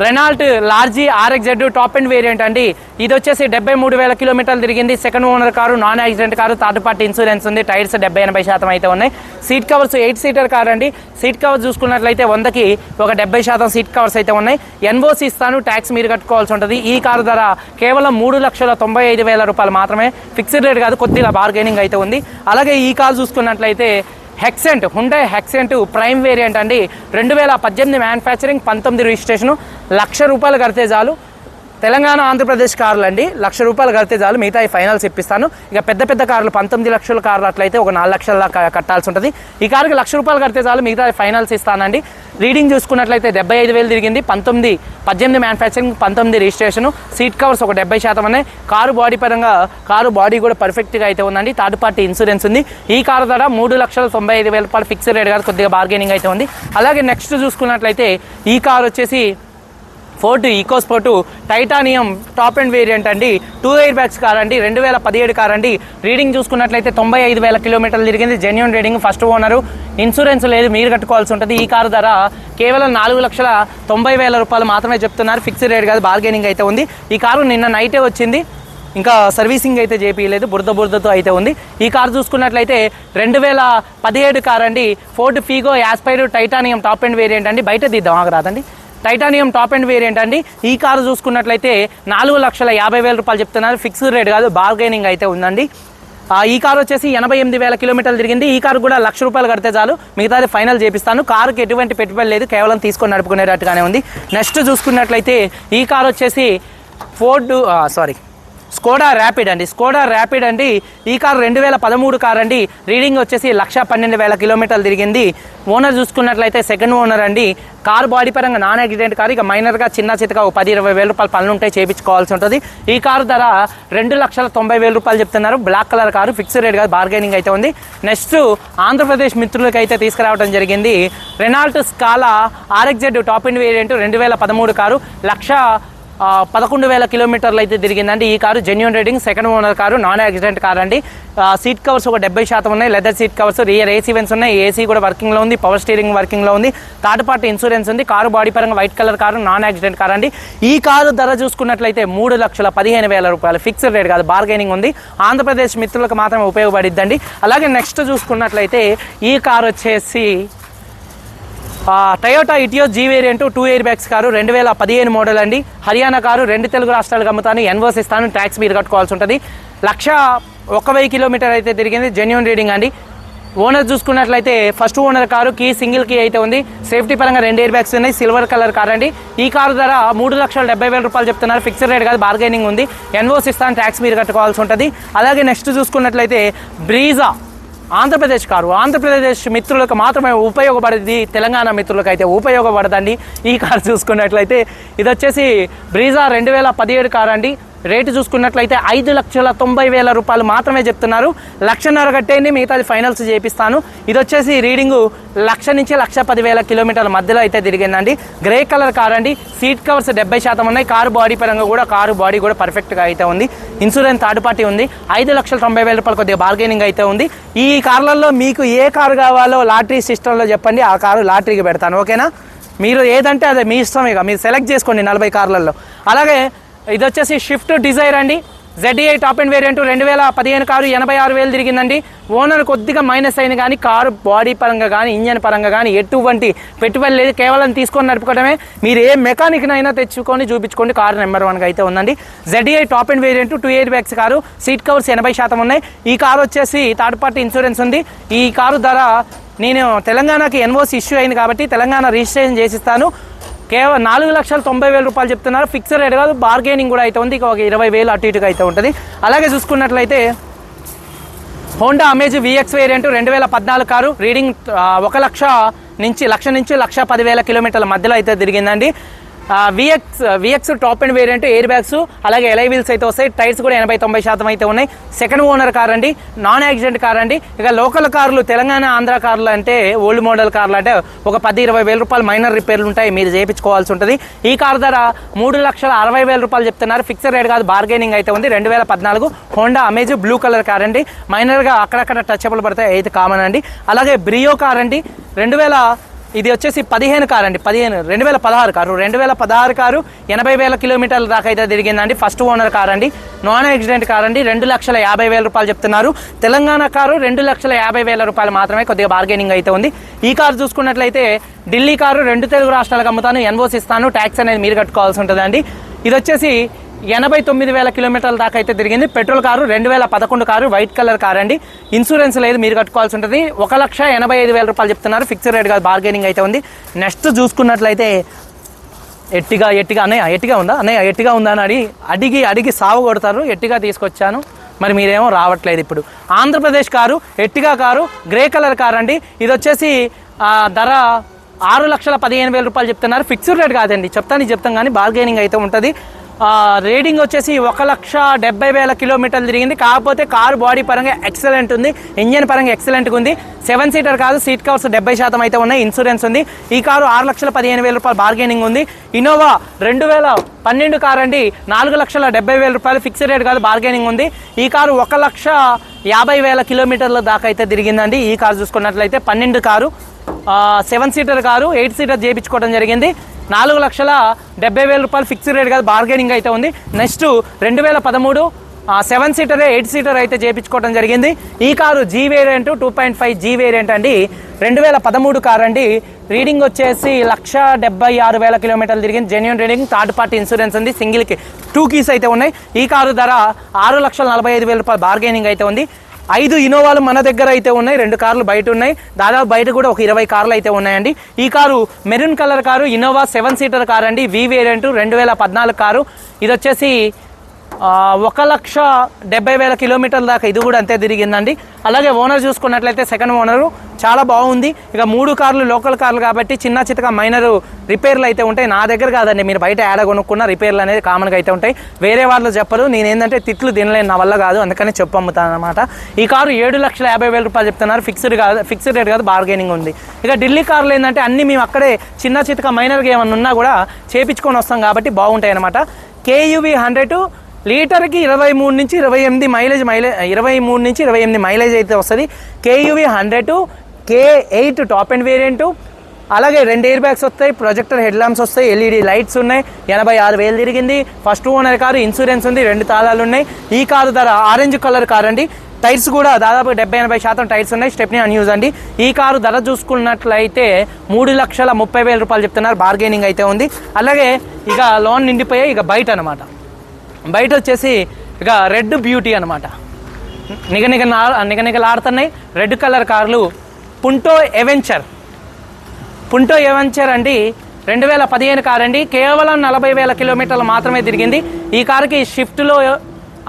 Renault Lodgy RXZ top end variant అండి. ఇది వచ్చేసి డెబ్బై మూడు వేల కిలోమీటర్లు తిరిగింది. Second owner car non accident car third party insurance ఉంది. టైర్స్ డెబ్బై ఎనభై శాతం అయితే ఉన్నాయి. Seat covers eight seater car అండి. సీట్ కవర్ చూసుకున్నట్లయితే వందకి ఒక డెబ్బై శాతం సీట్ కవర్స్ అయితే ఉన్నాయి. ఎన్ఓసి ఇస్తాను ట్యాక్స్ మీరు కట్టుకోవాల్సి ఉంటుంది. ఈ కారు ధర కేవలం మూడు లక్షల తొంభై ఐదు వేల రూపాయలు మాత్రమే. ఫిక్స్డ్ రేట్ కాదు కొద్దిగా బార్గెనింగ్ అయితే ఉంది. అలాగే ఈ కారు చూసుకున్నట్లయితే Xcent Hyundai Xcent prime variant అండి. రెండు వేల పద్దెనిమిది మ్యానుఫ్యాక్చరింగ్ పంతొమ్మిది రిజిస్ట్రేషన్. లక్ష రూపాయలు కడితే చాలు. తెలంగాణ ఆంధ్రప్రదేశ్ కార్లు అండి. లక్ష రూపాయలు కడితే చాలు మిగతా ఈ ఫైనల్స్ ఇప్పిస్తాను. ఇక పెద్ద పెద్ద కార్లు పంతొమ్మిది లక్షల కార్లు అట్లయితే ఒక నాలుగు లక్షల దాకా కట్టాల్సి ఉంటుంది. ఈ కారుకి లక్ష రూపాయలు కడితే చాలు మిగతా ఈ ఫైనల్స్ ఇస్తానండి. రీడింగ్ చూసుకున్నట్లయితే డెబ్బై ఐదు వేలు తిరిగింది. పంతొమ్మిది పద్దెనిమిది మ్యానుఫ్యాక్చరింగ్ పంతొమ్మిది రిజిస్ట్రేషన్ సీట్ కవర్స్ ఒక డెబ్బై శాతం ఉన్నాయి. కారు బాడీ పరంగా కారు బాడీ కూడా పర్ఫెక్ట్గా అయితే ఉందండి. థర్డ్ పార్టీ ఇన్సూరెన్స్ ఉంది. ఈ కారు ధర మూడు లక్షల తొంభై ఐదు వేల రూపాయలు ఫిక్స్డ్ రేట్ కాదు కొద్దిగా బార్గెనింగ్ అయితే ఉంది. అలాగే నెక్స్ట్ చూసుకున్నట్లయితే ఈ కారు వచ్చేసి Ford EcoSport Titanium top end variant అండి. టూ ఎయిర్ బ్యాగ్స్ కారండి రెండు వేల పదిహేడు కారండి రీడింగ్ చూసుకున్నట్లయితే తొంభై ఐదు వేల కిలోమీటర్లు తిరిగింది. Genuine reading first owner. Insurance లేదు మీరు కట్టుకోవాల్సి ఉంటుంది ఈ కారు ధర కేవలం నాలుగు లక్షల తొంభై వేల రూపాయలు మాత్రమే చెప్తున్నారు. ఫిక్స్డ్ రేట్ కాదు బార్గెనింగ్ అయితే ఉంది. ఈ కారు నిన్న నైటే వచ్చింది. ఇంకా సర్వీసింగ్ అయితే చేపియలేదు బురద బురదతో అయితే ఉంది. ఈ కార్ చూసుకున్నట్లయితే రెండు వేల పదిహేడు కార్ అండి Ford Figo Aspire Titanium top end variant అండి. బయట తీద్దాం ఆగరాదండి. టైటానియం టాప్ అండ్ వేరియంట్ అండి. ఈ కారు చూసుకున్నట్లయితే నాలుగు లక్షల యాభై వేల రూపాయలు చెప్తున్నారు. ఫిక్స్డ్ రేట్ కాదు బార్గెనింగ్ అయితే ఉందండి. ఈ కారు వచ్చేసి ఎనభై ఎనిమిది వేల కిలోమీటర్లు తిరిగింది. ఈ కారు కూడా లక్ష రూపాయలు కడితే చాలు. మిగతాది ఫైనల్ చేపిస్తాను. కారుకి ఎటువంటి పెట్టుబడి లేదు. కేవలం తీసుకొని నడుపుకునేటట్టుగానే ఉంది. నెక్స్ట్ చూసుకున్నట్లయితే ఈ కారు వచ్చేసి ఫోర్డ్ సారీ స్కోడా ర్యాపిడ్ అండి. స్కోడా ర్యాపిడ్ అండి. ఈ కారు రెండు వేల పదమూడు కార్ అండి. రీడింగ్ వచ్చేసి లక్ష పన్నెండు వేల కిలోమీటర్లు తిరిగింది. ఓనర్ చూసుకున్నట్లయితే సెకండ్ ఓనర్ అండి. కారు బాడీ పరంగా నాన్ యాక్సిడెంట్ కారు. ఇక మైనర్గా చిన్న చితగా ఒక పది ఇరవై వేల రూపాయలు పనులు ఉంటాయి చేయించుకోవాల్సి ఉంటుంది. ఈ కారు ధర రెండు లక్షల తొంభై వేల రూపాయలు చెప్తున్నారు. Black colour car fixed rate కాదు బార్గెనింగ్ అయితే ఉంది. నెక్స్ట్ ఆంధ్రప్రదేశ్ మిత్రులకి అయితే తీసుకురావడం జరిగింది. Renault Scala RXZ top end variant రెండు వేల పదమూడు కారు. లక్ష పదకొండు వేల కిలోమీటర్లు అయితే తిరిగిందండి. ఈ car genuine rating second owner car non accident car అండి. సీట్ కవర్స్ ఒక డెబ్బై శాతం ఉన్నాయి. Leather seat covers rear AC vents ఉన్నాయి. ఏసీ కూడా వర్కింగ్లో ఉంది. పవర్ స్టీరింగ్ వర్కింగ్లో ఉంది. థర్డ్ పార్టీ ఇన్సూరెన్స్ ఉంది. కారు బాడీ పరంగా white colour car non accident car అండి. ఈ కారు ధర చూసుకున్నట్లయితే మూడు లక్షల పదిహేను వేల రూపాయలు. ఫిక్స్డ్ రేట్ కాదు బార్గెనింగ్ ఉంది. ఆంధ్రప్రదేశ్ మిత్రులకు మాత్రమే ఉపయోగపడిద్దండి. అలాగే నెక్స్ట్ చూసుకున్నట్లయితే ఈ కారు వచ్చేసి Toyota Etios G variant two air bags car రెండు వేల పదిహేను మోడల్ అండి. హర్యానా కారు రెండు తెలుగు రాష్ట్రాలకు అమ్ముతాను ఎన్వర్స్ ఇస్తాను ట్యాక్స్ మీరు కట్టుకోవాల్సి ఉంటుంది. లక్ష ఒక వెయ్యి కిలోమీటర్ అయితే తిరిగింది జెన్యున్ రీడింగ్ అండి. ఓనర్ చూసుకున్నట్లయితే first owner car key single key అయితే ఉంది. సేఫ్టీ పరంగా రెండు ఎయిర్ బ్యాగ్స్ ఉన్నాయి సిల్వర్ కలర్ కార్ అండి. ఈ కారు ధర మూడు లక్షల డెబ్బై వేల రూపాయలు చెప్తున్నారు. ఫిక్స్డ్ రేట్ కాదు బార్గెనింగ్ ఉంది. ఎన్వోస్ ఇస్తాను ట్యాక్స్ మీరు కట్టుకోవాల్సి ఉంటుంది. అలాగే నెక్స్ట్ చూసుకున్నట్లయితే బ్రీజా ఆంధ్రప్రదేశ్ కారు. ఆంధ్రప్రదేశ్ మిత్రులకు మాత్రమే ఉపయోగపడేది తెలంగాణ మిత్రులకు అయితే ఉపయోగపడదండి. ఈ కారు చూసుకున్నట్లయితే ఇది వచ్చేసి బ్రీజా రెండు వేల పదిహేడు కారు అండి రేటు చూసుకున్నట్లయితే ఐదు లక్షల తొంభై వేల రూపాయలు మాత్రమే చెప్తున్నారు. లక్షన్నర కట్టేయండి మిగతాది ఫైనల్స్ చేపిస్తాను. ఇది వచ్చేసి రీడింగు లక్ష నుంచి లక్ష పదివేల కిలోమీటర్ల మధ్యలో అయితే తిరిగిందండి. గ్రే కలర్ కార్ అండి. సీట్ కవర్స్ డెబ్బై శాతం ఉన్నాయి. కారు బాడీ పరంగా కూడా కారు బాడీ కూడా పర్ఫెక్ట్గా అయితే ఉంది. ఇన్సూరెన్స్ థర్డ్ పార్టీ ఉంది. ఐదు లక్షల తొంభై వేల రూపాయలు కొద్దిగా బార్గెనింగ్ అయితే ఉంది. ఈ కార్లలో మీకు ఏ కారు కావాలో లాటరీ సిస్టంలో చెప్పండి ఆ కారు లాటరీకి పెడతాను. ఓకేనా? మీరు ఏదంటే అదే మీ ఇష్టం ఇక. మీరు సెలెక్ట్ చేసుకోండి నలభై కార్లలో. అలాగే ఇది వచ్చేసి షిఫ్ట్ డిజైర్ అండి. జెడ్ఈఐ టాప్ అండ్ వేరియంట్ రెండు వేల పదిహేను కారు ఎనభై ఆరు వేలు తిరిగిందండి. ఓనర్ కొద్దిగా మైనస్ అయిన కానీ కారు బాడీ పరంగా కానీ ఇంజన్ పరంగా కానీ ఎటువంటి పెట్టుబడి లేదు. కేవలం తీసుకొని నడుపుకోవడమే మీరు ఏ మెకానిక్నైనా తెచ్చుకొని చూపించుకోండి. కారు నెంబర్ వన్గా అయితే ఉందండి. ZXI top end variant two air bags car. Seat covers ఎనభై శాతం ఉన్నాయి. ఈ కారు వచ్చేసి థర్డ్ పార్టీ ఇన్సూరెన్స్ ఉంది. ఈ కారు ధర నేను తెలంగాణకి ఎన్ఓసి ఇష్యూ అయింది కాబట్టి తెలంగాణ రిజిస్ట్రేషన్ చేసిస్తాను. కేవలం నాలుగు లక్షల తొంభై వేల రూపాయలు చెప్తున్నారు. ఫిక్స్డ్ రేట్ కాదు బార్గెనింగ్ కూడా అయితే ఉంది. ఇక ఒక ఇరవై వేలు అటు ఇటుగా అయితే ఉంటుంది. అలాగే చూసుకున్నట్లయితే హోండా అమేజ్ విఎక్స్ వేరియంట్ రెండు వేల పద్నాలుగు కారు రీడింగ్ ఒక లక్ష నుంచి లక్ష నుంచి లక్ష పదివేల కిలోమీటర్ల మధ్యలో అయితే తిరిగిందండి. VX VX top end variant air bags అలాగే ఎలై వీల్స్ అయితే వస్తాయి. టైర్స్ కూడా ఎనభై తొంభై శాతం అయితే ఉన్నాయి. సెకండ్ ఓనర్ కార్ అండి. నాన్ యాక్సిడెంట్ కార్ అండి. ఇక లోకల్ కార్లు తెలంగాణ ఆంధ్ర కార్లు అంటే ఓల్డ్ మోడల్ కార్లు అంటే ఒక పది ఇరవై వేల రూపాయలు మైనర్ రిపేర్లు ఉంటాయి. మీరు చేయించుకోవాల్సి ఉంటుంది. ఈ కార్ ధర మూడు లక్షల అరవై వేల రూపాయలు చెప్తున్నారు. ఫిక్స్డ్ రేట్ కాదు బార్గెనింగ్ అయితే ఉంది. రెండు వేల పద్నాలుగు Honda Amaze blue colour car అండి. మైనర్గా అక్కడక్కడ టచబుల్ పడతాయి. అయితే కామన్ అండి. అలాగే బ్రియో కార్ అండి. రెండు వేల ఇది వచ్చేసి పదిహేను కారు అండి పదిహేను రెండు వేల పదహారు కారు. రెండు వేల పదహారు కారు ఎనభై వేల కిలోమీటర్ల దాకా అయితే తిరిగిందండి. ఫస్ట్ ఓనర్ కార్ అండి. నాన్ యాక్సిడెంట్ కార్ అండి. రెండు లక్షల యాభై వేల రూపాయలు చెప్తున్నారు. తెలంగాణ కారు రెండు లక్షల యాభై వేల రూపాయలు మాత్రమే కొద్దిగా బార్గెనింగ్ అయితే ఉంది. ఈ కారు చూసుకున్నట్లయితే ఢిల్లీ కారు రెండు తెలుగు రాష్ట్రాలకు అమ్ముతాను ఎన్ఓసి ఇస్తాను ట్యాక్స్ అనేది మీరు కట్టుకోవాల్సి ఉంటుందండి. ఇది వచ్చేసి ఎనభై తొమ్మిది వేల కిలోమీటర్ల దాకా అయితే తిరిగింది. పెట్రోల్ కారు రెండు వేల పదకొండు కారు వైట్ కలర్ కార్ అండి. ఇన్సూరెన్స్ లేదు మీరు కట్టుకోవాల్సి ఉంటుంది. ఒక లక్ష ఎనభై ఐదు వేల రూపాయలు చెప్తున్నారు. ఫిక్స్డ్ రేట్ కాదు బార్గెనింగ్ అయితే ఉంది. నెక్స్ట్ చూసుకున్నట్లయితే ఎట్టిగా ఎట్టిగా అన్నయ్య ఎట్టిగా ఉందా? అన్నయ్య ఎట్టిగా ఉందా అని అడిగి అడిగి అడిగి సాగు కొడతారు. ఎట్టిగా తీసుకొచ్చాను? మరి మీరేమో రావట్లేదు ఇప్పుడు. ఆంధ్రప్రదేశ్ కారు ఎట్టిగా కారు గ్రే కలర్ కార్ అండి. ఇది వచ్చేసి ధర ఆరు లక్షల పదిహేను వేల రూపాయలు చెప్తున్నారు. ఫిక్స్డ్ రేట్ కాదండి. చెప్తాను చెప్తాం కానీ బార్గెనింగ్ అయితే ఉంటుంది. రీడింగ్ వచ్చేసి ఒక లక్ష డెబ్బై వేల కిలోమీటర్లు తిరిగింది. కాకపోతే కారు బాడీ పరంగా ఎక్సలెంట్ ఉంది. ఇంజన్ పరంగా ఎక్సలెంట్గా ఉంది. సెవెన్ సీటర్ కాదు సీట్ కవర్స్ డెబ్బై శాతం అయితే ఉన్నాయి. ఇన్సూరెన్స్ ఉంది. ఈ కారు ఆరు లక్షల పదిహేను వేల రూపాయలు బార్గెనింగ్ ఉంది. ఇన్నోవా రెండు వేల పన్నెండు కారు అండి. నాలుగు లక్షల డెబ్బై వేల రూపాయలు ఫిక్స్డ్ రేట్ కాదు బార్గెనింగ్ ఉంది. ఈ కారు ఒక లక్ష యాభై వేల కిలోమీటర్ల దాకా అయితే తిరిగిందండి. ఈ కారు చూసుకున్నట్లయితే పన్నెండు car seven seater car eight seater చేయించుకోవడం జరిగింది. నాలుగు లక్షల డెబ్బై వేల రూపాయలు ఫిక్స్డ్ రేట్ కాదు బార్గెనింగ్ అయితే ఉంది. నెక్స్ట్ రెండు వేల పదమూడు సెవెన్ సీటర్ ఎయిట్ సీటర్ అయితే చేయించుకోవడం జరిగింది. ఈ car G variant two point five G variant అండి. రెండు వేల పదమూడు కార్ అండి. రీడింగ్ వచ్చేసి లక్ష డెబ్బై ఆరు వేల కిలోమీటర్లు తిరిగింది. Genuine reading third party insurance ఉంది సింగిల్కి టూ కీస్ అయితే ఉన్నాయి. ఈ కారు ధర ఆరు లక్షల నలభై ఐదు వేల రూపాయలు బార్గెనింగ్ అయితే ఉంది. ఐదు ఇనోవాలు మన దగ్గర అయితే ఉన్నాయి రెండు కార్లు బయట ఉన్నాయి. దాదాపు బయట కూడా ఒక ఇరవై కార్లు అయితే ఉన్నాయండి. ఈ car maroon colour car Innova seven seater car అండి వి వేరియంట్ రెండు వేల పద్నాలుగు కారు. ఇది వచ్చేసి ఒక లక్ష డెబ్బై వేల కిలోమీటర్ల దాకా ఇది కూడా అంతే తిరిగిందండి. అలాగే ఓనర్ చూసుకున్నట్లయితే సెకండ్ ఓనరు చాలా బాగుంది. ఇక మూడు కార్లు లోకల్ కార్లు కాబట్టి చిన్న చితక మైనర్ రిపేర్లు అయితే ఉంటాయి. నా దగ్గర కాదండి మీరు బయట యాడ కొనుక్కున్న రిపేర్లు అనేది కామన్గా అయితే ఉంటాయి. వేరే వాళ్ళు చెప్పరు నేను ఏంటంటే తిట్లు తినలేను నా వల్ల కాదు అందుకని చెప్పమ్ముతాను అనమాట ఈ కారు ఏడు లక్షల యాభై వేల రూపాయలు చెప్తున్నారు. ఫిక్స్డ్ కాదు ఫిక్స్డ్ రేట్ కాదు బార్గెనింగ్ ఉంది. ఇక ఢిల్లీ కార్లు ఏంటంటే అన్ని మేము అక్కడే చిన్న చితక మైనర్గా ఏమన్నా ఉన్నా కూడా చేపించుకొని వస్తాం కాబట్టి బాగుంటాయి అనమాట కేయువి హండ్రెడ్ లీటర్కి ఇరవై మూడు నుంచి ఇరవై ఎనిమిది మైలేజ్ మైలేజ్ ఇరవై మూడు నుంచి ఇరవై ఎనిమిది మైలేజ్ అయితే వస్తుంది. KUV hundred K eight top end variant అలాగే రెండు ఎయిర్ బ్యాగ్స్ వస్తాయి ప్రొజెక్టర్ హెడ్ ల్యాంప్స్ వస్తాయి ఎల్ఈడి లైట్స్ ఉన్నాయి. ఎనభై ఆరు వేలు తిరిగింది. ఫస్ట్ ఓనర్ కారు ఇన్సూరెన్స్ ఉంది రెండు తాళాలు ఉన్నాయి. ఈ కారు ధర ఆరెంజ్ కలర్ కార్ అండి. టైర్స్ కూడా దాదాపు డెబ్బై ఎనభై శాతం టైర్స్ ఉన్నాయి. స్టెప్నీ అన్యూజ్ అండి. ఈ కారు ధర చూసుకున్నట్లయితే మూడు లక్షల ముప్పై వేల రూపాయలు చెప్తున్నారు. బార్గెనింగ్ అయితే ఉంది. అలాగే ఇక లోన్ నిండిపోయాయి ఇక బయట అనమాట బయట వచ్చేసి ఇక రెడ్ బ్యూటీ అనమాట నిగ నిగ నిగ నిగలాడుతున్నాయి రెడ్ కలర్ కార్లు పుంటో ఎవెంచర్. పుంటో ఎవెంచర్ అండి రెండు వేల పదిహేను కార్ అండి కేవలం నలభై వేల కిలోమీటర్లు మాత్రమే తిరిగింది. ఈ కారుకి షిఫ్ట్లో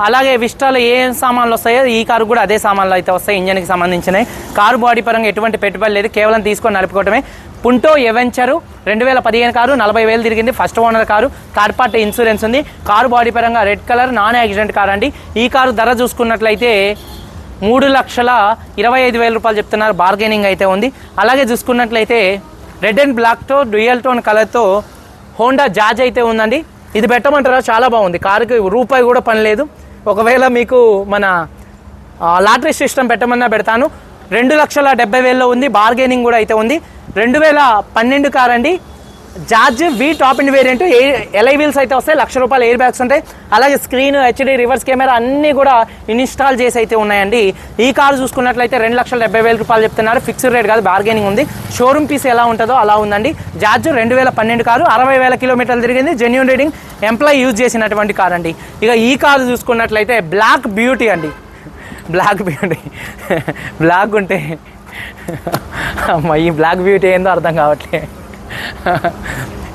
అలాగే విస్టాలో ఏ సామాన్లు వస్తాయో ఈ కారు కూడా అదే సామాన్లు అయితే వస్తాయి ఇంజన్కి సంబంధించినవి. కారు బాడీ పరంగా ఎటువంటి పెట్టుబడి లేదు కేవలం తీసుకొని నడుపుకోవటమే. పుంటో ఎవెంచరు రెండు వేల పదిహేను కారు నలభై వేలు తిరిగింది first owner car. Third party insurance ఉంది. కారు బాడీ పరంగా red colour non accident car అండి. ఈ కారు ధర చూసుకున్నట్లయితే మూడు లక్షల ఇరవై ఐదు వేల రూపాయలు చెప్తున్నారు. బార్గెనింగ్ అయితే ఉంది. అలాగే చూసుకున్నట్లయితే రెడ్ అండ్ బ్లాక్తో డ్యూయల్ టోన్ కలర్తో హోండా జాజ్ అయితే ఉందండి. ఇది పెట్టమంటారా? చాలా బాగుంది. కారుకి రూపాయి కూడా పని లేదు. ఒకవేళ మీకు మన లాటరీ సిస్టమ్ పెట్టమన్నా పెడతాను. రెండు లక్షల డెబ్బై వేలలో ఉంది బార్గెనింగ్ కూడా అయితే ఉంది. రెండు వేల పన్నెండు కారండి. George V top end variant alloy wheels అయితే వస్తాయి లక్ష రూపాయల ఎయిర్ బ్యాగ్స్ ఉంటాయి. అలాగే స్క్రీన్ హెచ్డి రివర్స్ కెమెరా అన్నీ కూడా ఇన్స్టాల్ చేసి అయితే ఉన్నాయండి. ఈ కారు చూసుకున్నట్లయితే రెండు లక్షల డెబ్బై వేల రూపాయలు చెప్తున్నారు. ఫిక్స్డ్ రేట్ కాదు బార్గెనింగ్ ఉంది. షోరూమ్ పీస్ ఎలా ఉంటుందో అలా ఉందండి. జార్జ్ రెండు వేల పన్నెండు కారు అరవై వేల కిలోమీటర్లు తిరిగింది. జెన్యున్ రీడింగ్ ఎంప్లాయ్ యూజ్ చేసినటువంటి కార్ అండి. ఇక ఈ కారు చూసుకున్నట్లయితే బ్లాక్ బ్యూటీ అండి. బ్లాక్ బ్యూటీ బ్లాక్ ఉంటే అమ్మ ఈ బ్లాక్ బ్యూటీ ఏందో అర్థం కావట్లేదు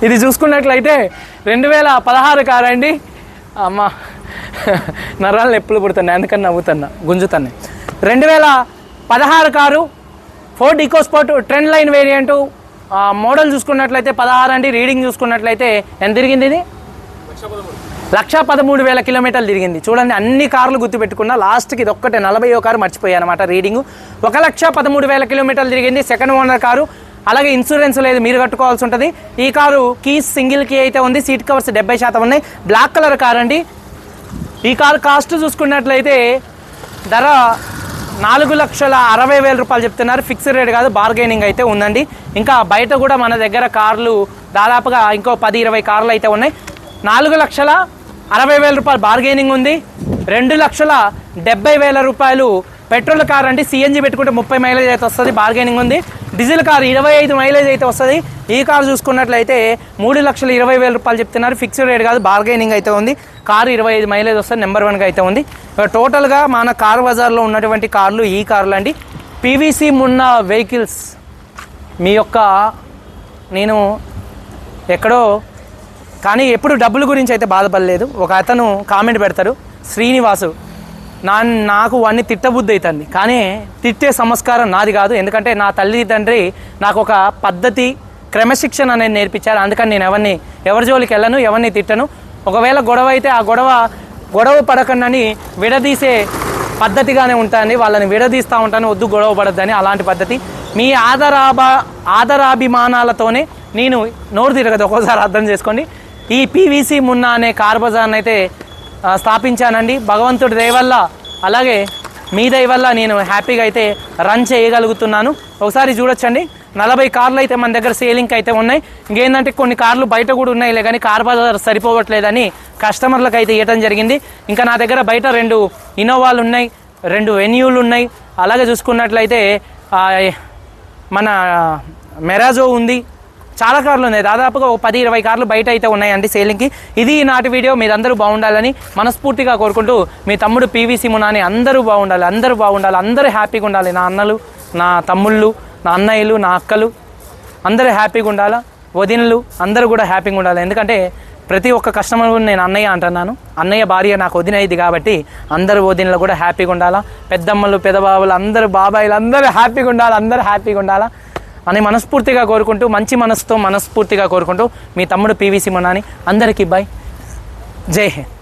ఇది చూసుకున్నట్లయితే రెండు వేల పదహారు కారు అండి అమ్మ నరాలు ఎప్పుడు పుడుతున్నాయి అందుకని నవ్వుతున్నా గుంజుతున్నాయి. రెండు వేల పదహారు car Ford EcoSport trend line variant model చూసుకున్నట్లయితే పదహారు అండి రీడింగ్ చూసుకున్నట్లయితే ఎంత తిరిగింది ఇది? లక్ష పదమూడు వేల కిలోమీటర్లు తిరిగింది. చూడండి అన్ని కార్లు గుర్తుపెట్టుకున్నా లాస్ట్కి ఇది ఒక్కటే నలభై కారు మర్చిపోయాయి అనమాట రీడింగ్. ఒక లక్ష పదమూడు వేల కిలోమీటర్లు తిరిగింది సెకండ్ ఓనర్ కారు అలాగే ఇన్సూరెన్స్ లేదు మీరు కట్టుకోవాల్సి ఉంటుంది. ఈ కారు కీస్ సింగిల్ కీ అయితే ఉంది. సీట్ కవర్స్ డెబ్బై శాతం ఉన్నాయి. బ్లాక్ కలర్ కార్ అండి. ఈ కారు కాస్ట్ చూసుకున్నట్లయితే ధర నాలుగు లక్షల అరవై వేల రూపాయలు చెప్తున్నారు. ఫిక్స్డ్ రేట్ కాదు బార్గెనింగ్ అయితే ఉందండి. ఇంకా బయట కూడా మన దగ్గర కార్లు దాదాపుగా ఇంకో పది ఇరవై కార్లు అయితే ఉన్నాయి. నాలుగు లక్షల అరవై వేల రూపాయలు బార్గెనింగ్ ఉంది. రెండు లక్షల డెబ్బై వేల రూపాయలు పెట్రోల్ కార్ అండి. సిఎన్జి పెట్టుకుంటే ముప్పై మైలేజ్ అయితే వస్తుంది బార్గెనింగ్ ఉంది. డీజిల్ కార్ ఇరవై ఐదు మైలేజ్ అయితే వస్తుంది. ఈ కార్ చూసుకున్నట్లయితే మూడు లక్షల ఇరవై వేల రూపాయలు చెప్తున్నారు. ఫిక్స్డ్ రేట్ కాదు బార్గెనింగ్ అయితే ఉంది. కారు ఇరవై ఐదు మైలేజ్ వస్తుంది నెంబర్ వన్గా అయితే ఉంది. టోటల్గా మన కార్ బజార్లో ఉన్నటువంటి కార్లు ఈ కార్లు అండి. పీవీసీ ఉన్న వెహికల్స్ మీ యొక్క నేను ఎక్కడో కానీ ఎప్పుడు డబ్బుల గురించి అయితే బాధపడలేదు. ఒక అతను కామెంట్ పెడతారు శ్రీనివాసు నా నాకు వాడిని తిట్టబుద్ధి అవుతుంది కానీ తిట్టే సంస్కారం నాది కాదు. ఎందుకంటే నా తల్లి తండ్రి నాకు ఒక పద్ధతి క్రమశిక్షణ అనేది నేర్పించారు. అందుకని నేను ఎవరిని ఎవరి జోలికి వెళ్ళను ఎవరిని తిట్టను. ఒకవేళ గొడవ అయితే ఆ గొడవ గొడవ పడకండి విడదీసే పద్ధతిగానే ఉంటాను వాళ్ళని విడదీస్తూ ఉంటాను వద్దు గొడవ పడద్దని అలాంటి పద్ధతి. మీ ఆదరాభా ఆదరాభిమానాలతోనే నేను నోరు తిరగదు. ఒక్కోసారి అర్థం చేసుకోండి. ఈ పీవీసీ మున్నా అనే కార్ అయితే స్థాపించానండి. భగవంతుడి దయవల్ల అలాగే మీ దయవల్ల నేను హ్యాపీగా అయితే రన్ చేయగలుగుతున్నాను. ఒకసారి చూడొచ్చండి. నలభై కార్లు అయితే మన దగ్గర సేలింగ్ అయితే ఉన్నాయి. ఇంకేంటంటే కొన్ని కార్లు బయట కూడా ఉన్నాయి కానీ కార్ బజార్ సరిపోవట్లేదని కస్టమర్లకు అయితే ఇవ్వడం జరిగింది. ఇంకా నా దగ్గర బయట రెండు ఇన్నోవాలు ఉన్నాయి రెండు వెన్యూలు ఉన్నాయి. అలాగే చూసుకున్నట్లయితే మన మెరాజో ఉంది చాలా కార్లు ఉన్నాయి. దాదాపుగా ఒక పది ఇరవై కార్లు బయట అయితే ఉన్నాయండి సేలింగ్కి. ఇది నాటి వీడియో. మీరందరూ బాగుండాలని మనస్ఫూర్తిగా కోరుకుంటూ మీ తమ్ముడు పీవీసీ మునాని అందరూ బాగుండాలి అందరూ బాగుండాలి అందరూ హ్యాపీగా ఉండాలి. నా అన్నలు నా తమ్ముళ్ళు నా అన్నయ్యలు నా అక్కలు అందరూ హ్యాపీగా ఉండాలా? వదినలు అందరూ కూడా హ్యాపీగా ఉండాలి. ఎందుకంటే ప్రతి ఒక్క కస్టమర్ నేను అన్నయ్య అంటున్నాను. అన్నయ్య భార్య నాకు వదినైది కాబట్టి అందరు వదినలు కూడా హ్యాపీగా ఉండాలా? పెద్దమ్మలు పెదబాబులు అందరూ బాబాయిలు అందరూ హ్యాపీగా ఉండాలి? అందరూ హ్యాపీగా ఉండాలా? అని మనస్ఫూర్తిగా కోరుకుంటూ మంచి మనసుతో మనస్ఫూర్తిగా కోరుకుంటూ మీ తమ్ముడు పీవీసీ మునాని అందరికీ బాయ్ జై హింద్.